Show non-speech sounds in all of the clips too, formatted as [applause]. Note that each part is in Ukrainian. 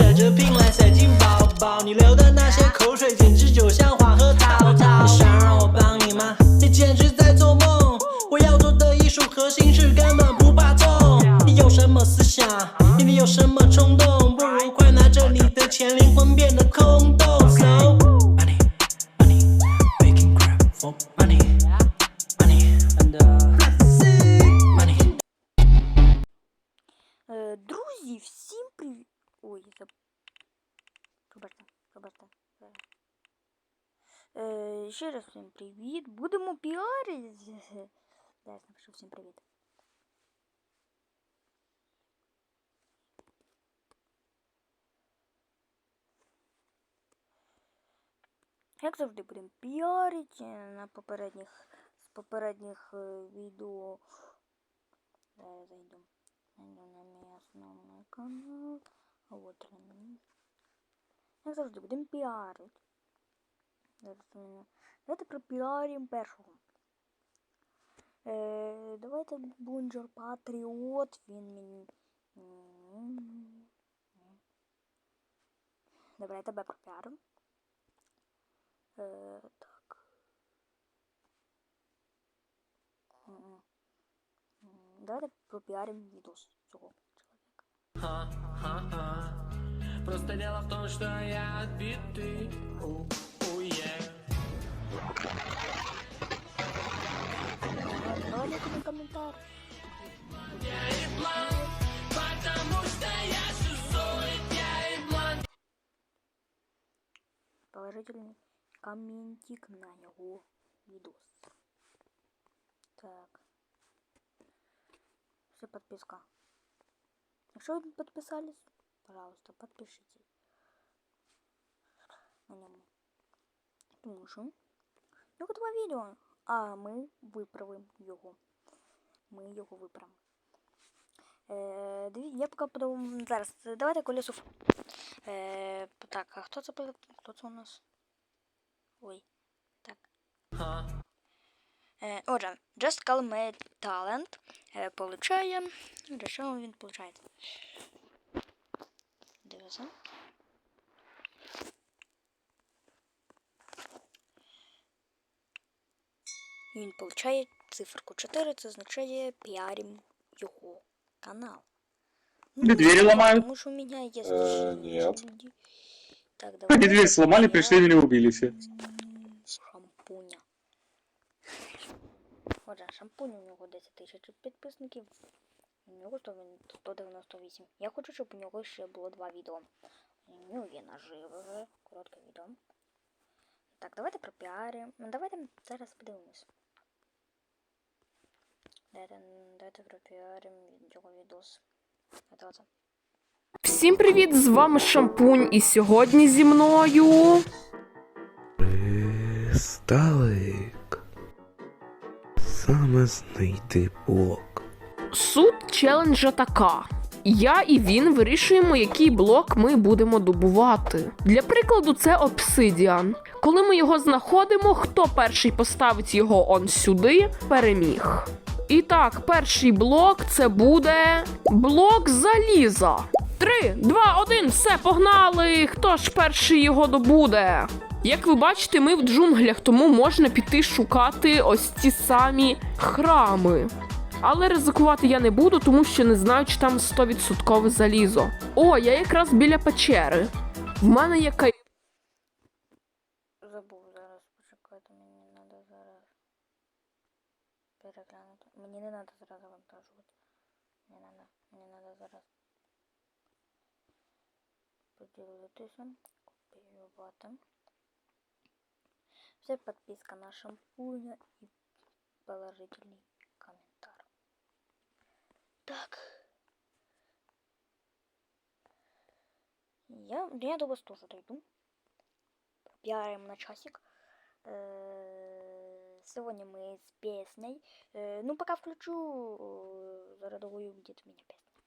想买些奢侈品来塞进包包，你流的那些口水简直就像黄河滔滔。你想让我帮你吗？你简直在做梦。我要做的艺术核心是根本不怕痛。你有什么思想？你里有什么冲动？不如快拿着你的钱，灵魂变得空洞。So money, money, making crap for money, money, and uh, money. Е, друзі, всім привіт. Ой, заб... Пробачте, пробачте. Е, ще раз всім привіт. Будемо піарити. Зараз [laughs] напишу всім привіт. Як завжди будемо піарити на попередніх з попередніх е, відео. Зараз зайду. Зайду на мій основний канал. А от він. Як завжди будемо піарити. Зараз у мене- Давайте пропіаримо першого. Е, давайте Бунджер Патріот. Він мені. М. Добре, я тебе пропіарю. Е, так. М-м. М, Давайте пропіаримо відос цього чоловіка. Ха-ха-ха. Просто дело в том, что я отбитый. У, у, yeah. Давайте на коментар. Потому что я шизоид, я еблан. Положительный комментик на его видос. Так. Все подписка. Якщо ви не підписались, пожалуйста, подпишитесь на ньому. Тому що його два відео, а ми виправимо його. Ми його виправимо. Е, я поки подумав зараз. Давайте колесо. Е, так, а хто це? Хто це у нас? Ой. Е, отже, Just Call Me Talent е, получає. Для чого він получає? Дивися. Він получає циферку 4, це означає піарім його канал. Или двери ломают. Потому что у меня есть... Э, нет. люди. Так, Они давай. дверь сломали, пришли меня убили все. Шампуня. Отже, шампунь у нього 10 тисяч підписників. У нього 198. Я хочу, щоб у нього ще було два відео. У нього є наживе, коротке відео. Так, давайте пропіаримо. Ну, давайте зараз подивимось. Давайте, давайте пропіаримо його відос. Давайте оце. Всім привіт! З вами Шампунь, і сьогодні зі мною. Кристалик. Саме знайти блок. Суть челенджа така. Я і він вирішуємо, який блок ми будемо добувати. Для прикладу, це обсидіан. Коли ми його знаходимо, хто перший поставить його он сюди, переміг. І так, перший блок це буде блок заліза. Три, два, один, все, погнали! Хто ж перший його добуде? Як ви бачите, ми в джунглях, тому можна піти шукати ось ті самі храми. Але ризикувати я не буду, тому що не знаю, чи там 100% залізо. О, я якраз біля печери. В мене є кай... Забув зараз, почекайте, мені не треба зараз переглянути. Мені не треба зараз завантажувати. Не треба, мені треба зараз поділитися, копіювати. Все підписка на шампуня і положительний коментар. Так. Я, я до вас тоже дойду. Пиарим на часик. Э, Сегодня мы с песней. Э, Ну, пока включу э, зарядовую будет у меня песня.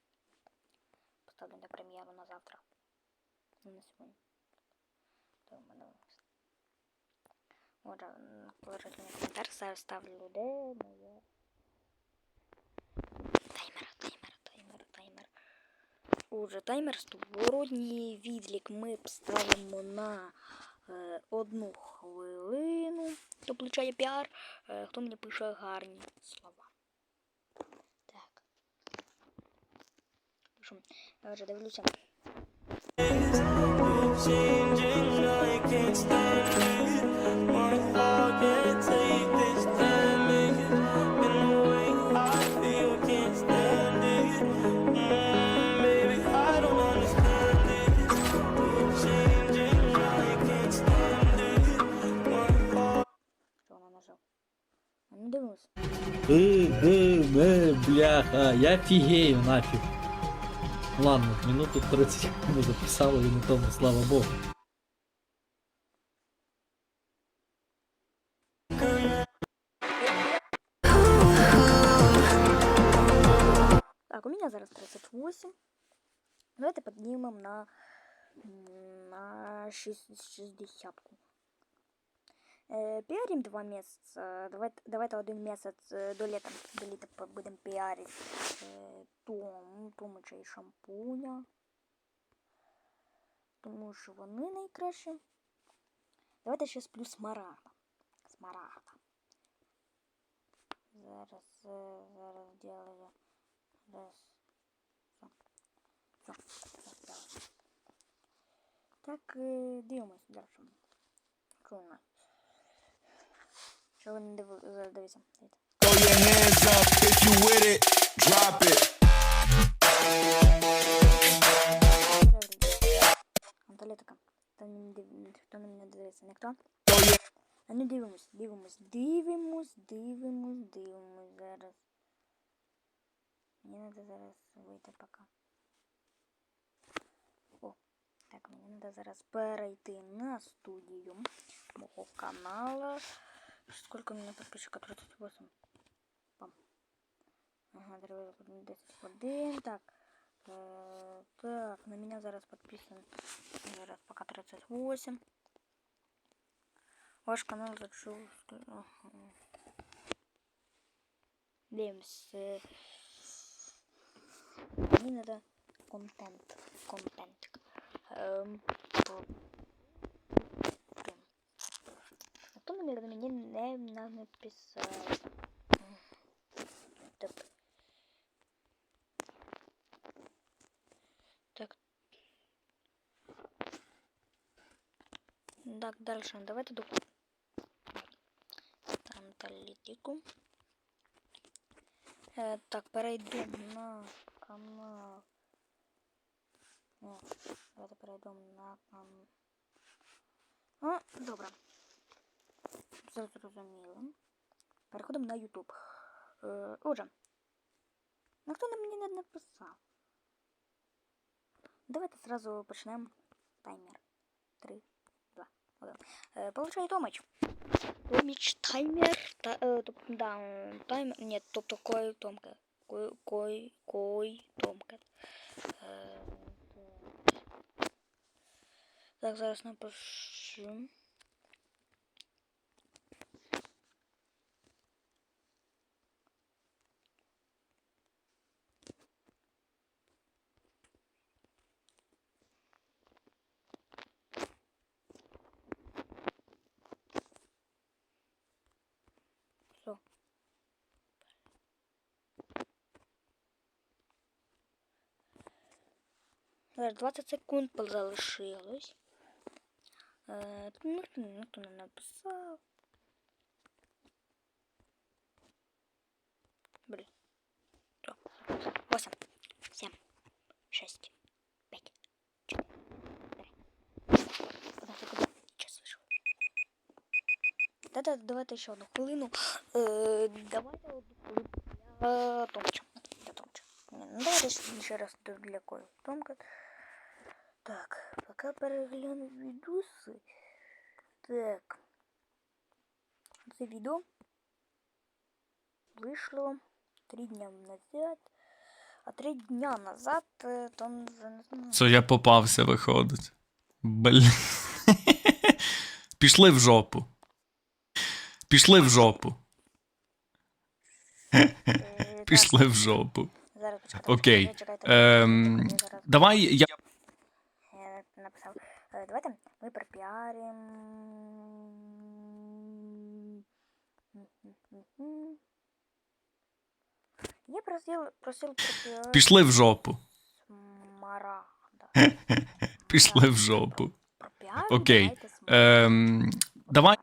Поставлю на премьеру на завтра. Ну, на сегодня. Думаю, Отже, м, положительний коментар. Зараз ставлю де моє. Таймер, таймер, таймер, таймер. Отже, таймер створодній відлік ми ставимо на е, одну хвилину. Хто получає піар, е, хто мені пише гарні слова. Так. Що, я вже дивлюся. я фігею нафіг. Ладно, минуту 30 [laughs] ми записали і на тому, слава Богу. Так, у меня зараз 38. Давайте поднимем на, м, на 60. Е, піарим два месяца. Давайте, давайте один месяц е, до літа, до літа по- будемо піарити е, Том, Томича і шампуня. Тому що вони найкращі. Давайте ще плюс смарагда. Смарагда. Зараз, е, зараз делаю. Раз. Все. Все. Все. Все. Так, е, дивимось далі. Що у нас? Що ви не диви... е, дивіться? Дивіться. Throw your hands up if you with it. Drop it. Анталія така. Хто не див... Хто на мене дивиться? Ніхто? А ну дивимось, дивимось, дивимось, дивимось, дивимось зараз. Мені треба зараз вийти поки. О, так, мені треба зараз перейти на студію мого канала. Сколько у меня подписчиков? 38. Пам. Ага, треба 10 годин. Так. Е, так, на меня зараз подписан. Зараз пока 38. Ваш канал зачув. Ага. Дивимося. Мені треба контент. Контент. Ем, мені не на- написав. Так. Так. Так, дальше. Давайте до там талітику. Е, так, перейдемо на канал. Ні, давайте перейдемо на канал. А, добре. Все зрозуміло. Переходимо на YouTube. Е, отже. Ну хто нам мені не написав? Давайте сразу почнемо таймер. Три, два, один. Е, получай Томич. Томич таймер. Та, е, топ, да, е, таймер. Ні, тобто кой Томка. Кой, кой, кой Томка. Е, так. так, зараз напишу. 20 секунд залишилось. Е, ніхто, не написав. Блін. 8, 7, 6, 5, 4, 3. Одна секунда. Час вийшов. Та-та, давайте ще одну хвилину. Е, давайте одну хвилину для Томча. Для Томча. Ні, ну давайте ще раз для кою. Томка. Так, пока перегляну відоси. Так. Це відео вийшло три дня назад. А три дня назад, не знаю. Це я попався, виходить. Блін. [laughs] Пішли в жопу. Пішли в жопу. Е, [laughs] Пішли в жопу. Окей. Ем, давай я. Написав. Е, Давайте ми пропіаримо. Я просил, просил пропіарити Пішли в жопу. Смарагда. [laughs] Пішли в жопу. Пропіаримо, Окей. Ем, давай.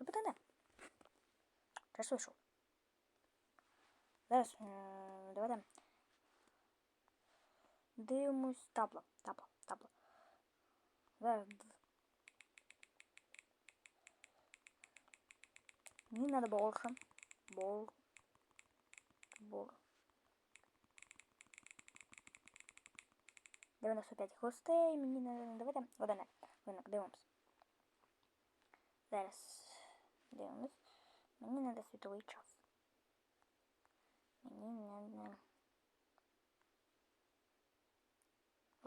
Ну, вийшов. Зараз, е, давайте. Дивимось табло, табло, табло. Зараз. Мені надо больше. Бол. Бол. 95 гостей, мені не давайте одне. Ринок, дивимось. Зараз дивимось. Мені треба світовий час. Мені треба.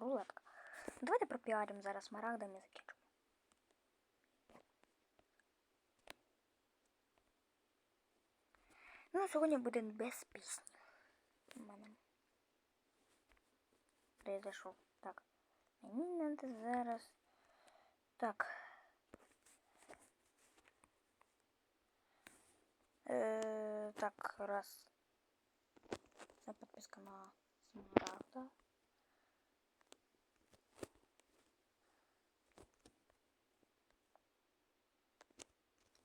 Рулетка. Давайте пропіаримо зараз смарагдами закінчимо. Ну, сьогодні буде без пісні. У мене. Произошов. Так. Мені треба зараз. Так. Э, так, раз. Це подписка на Смарагда.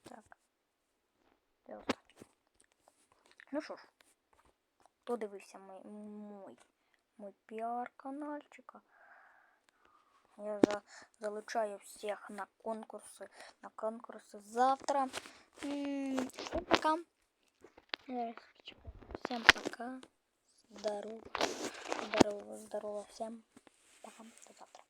Так. Це останнє. Ну що ж, хто дивився мой, мой, мой піар-канальчика? Я за, залучаю всех на конкурсы, на конкурсы завтра. М, Всем пока. Э, Всем пока. Здорово. Здорово, здорово всем. Пока. До завтра.